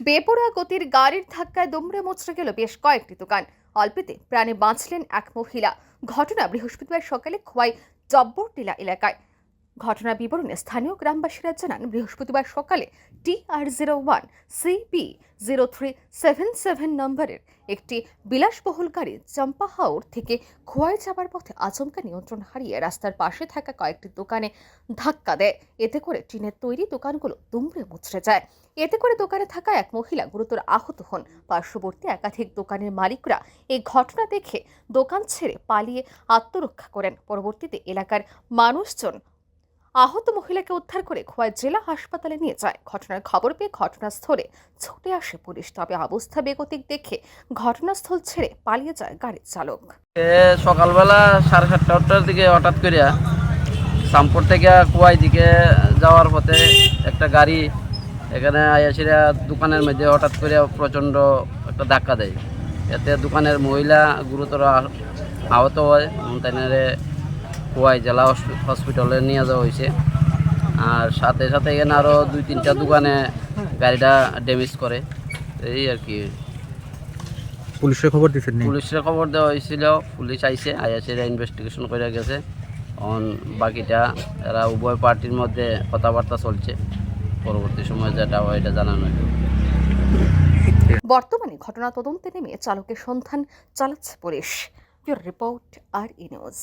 বেপরোয়া গতির গাড়ির ধাক্কায় দুমড়ে মুচড়ে গেল বেশ কয়েকটি দোকান। অল্পেতে প্রাণে বাঁচলেন এক মহিলা। ঘটনা বৃহস্পতিবার সকালে খোয়াই জব্বরটিলা এলাকায়। ঘটনার বিবরণে স্থানীয় গ্রামবাসীরা জানান, বৃহস্পতিবার সকালে T R zero one CP zero three seven seven নম্বরের একটি বিলাসবহুল গাড়ি চম্পাহাওর থেকে খোয়াই যাবার পথে আচমকা নিয়ন্ত্রণ হারিয়ে রাস্তার পাশে থাকা কয়েকটি দোকানে ধাক্কা দেয়। এতে করে টিনের তৈরি দোকানগুলো দুমড়ে মুচড়ে যায়। এতে করে দোকানে থাকা এক মহিলা গুরুতর আহত হন। পার্শ্ববর্তী একাধিক দোকানের মালিকরা এই ঘটনা দেখে দোকান ছেড়ে পালিয়ে আত্মরক্ষা করেন। পরবর্তীতে এলাকার মানুষজন আহত মহিলাকে উদ্ধার করে খোয়াই জেলা হাসপাতালে নিয়ে যায়। ঘটনার খবর পেয়ে ঘটনাস্থলে ছুটে আসে পুলিশ। তবে অবস্থা বেগতিক দেখে ঘটনাস্থল ছেড়ে পালিয়ে যায় গাড়ির চালক। সকালবেলা সাড়ে সাতটা, আটটার দিকে হঠাৎ করিয়া সামপুর থেকে কুয়াই দিকে যাওয়ার পথে একটা গাড়ি এখানে আয়াসিরা দোকানের মধ্যে হঠাৎ করে প্রচণ্ড একটা ধাক্কা দেয়। এতে দোকানের মহিলা গুরুতর আহ- আহত হয়। তাইনারে কুয়াই জেলা হসপিটালে নিয়ে যাওয়া হয়েছে। আর সাথে সাথে এখানে আরও দুই তিনটা দোকানে গাড়িটা ড্যামেজ করে। এই আর কি। পুলিশের খবর দিচ্ছেন নি? পুলিশের খবর দেওয়া হয়েছিল পুলিশ আইছে আইসিরা ইনভেস্টিগেশন করে গেছে। অন বাকিটা এরা উভয় পার্টির মধ্যে কথাবার্তা চলছে। পরবর্তী সময় যেটা হয় এটা জানানো হবে। বর্তমানে ঘটনা তদন্তে নেমে চালকের সন্ধান চালাচ্ছে police. Report R E news.